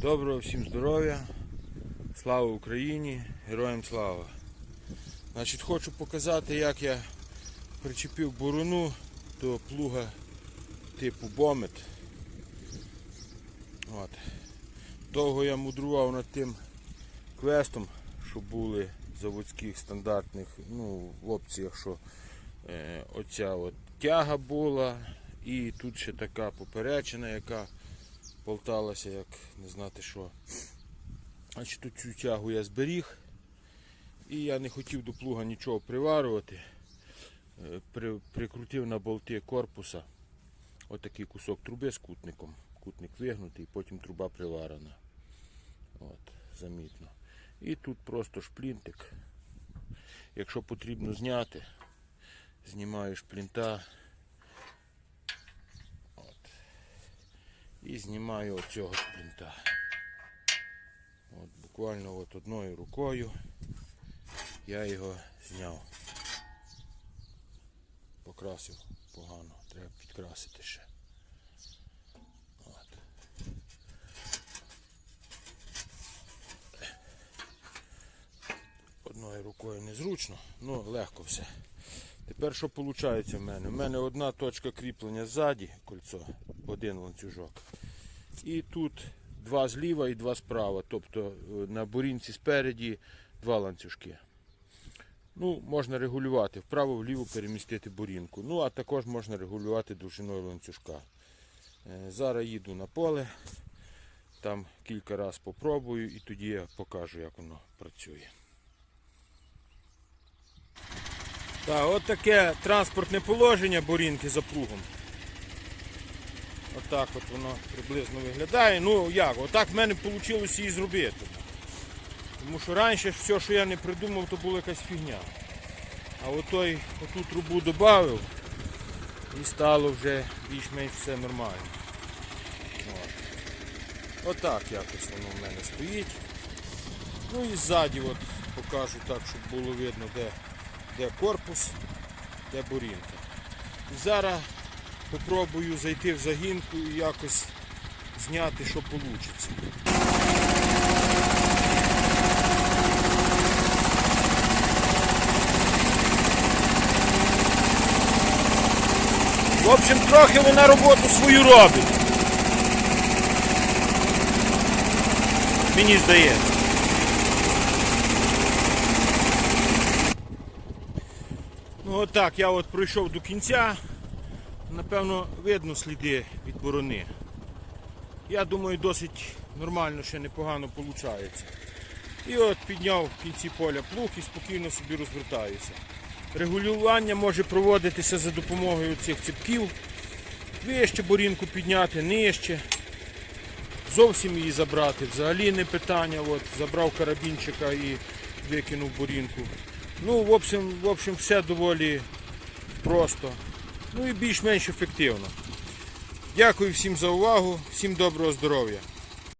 Доброго всім здоров'я, слава Україні, героям слава. Значить, хочу показати, як я причепив буруну до плуга типу бомет. От. Довго я мудрував над тим квестом, що були заводських стандартних, ну, в опціях, що е, оця от тяга була, і тут ще така поперечина, яка болталася, як не знати що. Значить, тут цю тягу я зберіг. І я не хотів до плуга нічого приварювати. Е, При, прикрутив на болти корпуса отакий кусок труби з кутником. Кутник вигнутий, потім труба приварена. От, замітно. І тут просто шплінтик. Якщо потрібно зняти, знімаю шплінта. І знімаю оцього шплінта. От буквально от одною рукою я його зняв. Покрасив погано, треба підкрасити ще. От. Одною рукою незручно, ну легко все. Тепер що виходить в мене? У мене одна точка кріплення ззаді, кольцо, один ланцюжок. І тут два зліва і два справа. Тобто е, на бурінці спереді два ланцюжки. Ну, можна регулювати, вправо-вліво перемістити бурінку. Ну, а також можна регулювати довжиною ланцюжка. Е, Зараз їду на поле, там кілька разів попробую і тоді я покажу, як воно працює. Так, от таке транспортне положення бурінки за плугом. Отак от воно приблизно виглядає. Ну як, отак в мене вийшло її зробити. Тому що раніше все, що я не придумав, то була якась фігня. А отой, оту трубу додав і стало вже більш-менш все нормально. От. Отак якось воно в мене стоїть. Ну і ззаді от покажу так, щоб було видно, де, де корпус, де бурінка. І зараз попробую зайти в загінку і якось зняти, що вийде. В общем, трохи вона роботу свою робить. Мені здається. Ну отак, я от пройшов до кінця. Напевно, видно сліди від борони. Я думаю, досить нормально, ще непогано виходить. І от підняв в кінці поля плуг і спокійно собі розвертаюся. Регулювання може проводитися за допомогою цих ціпків. Вище борінку підняти, нижче. Зовсім її забрати. Взагалі не питання. От, забрав карабінчика і викинув борінку. Ну, в общем, в общем, все доволі просто. Ну і більш-менш ефективно. Дякую всім за увагу, всім доброго здоров'я.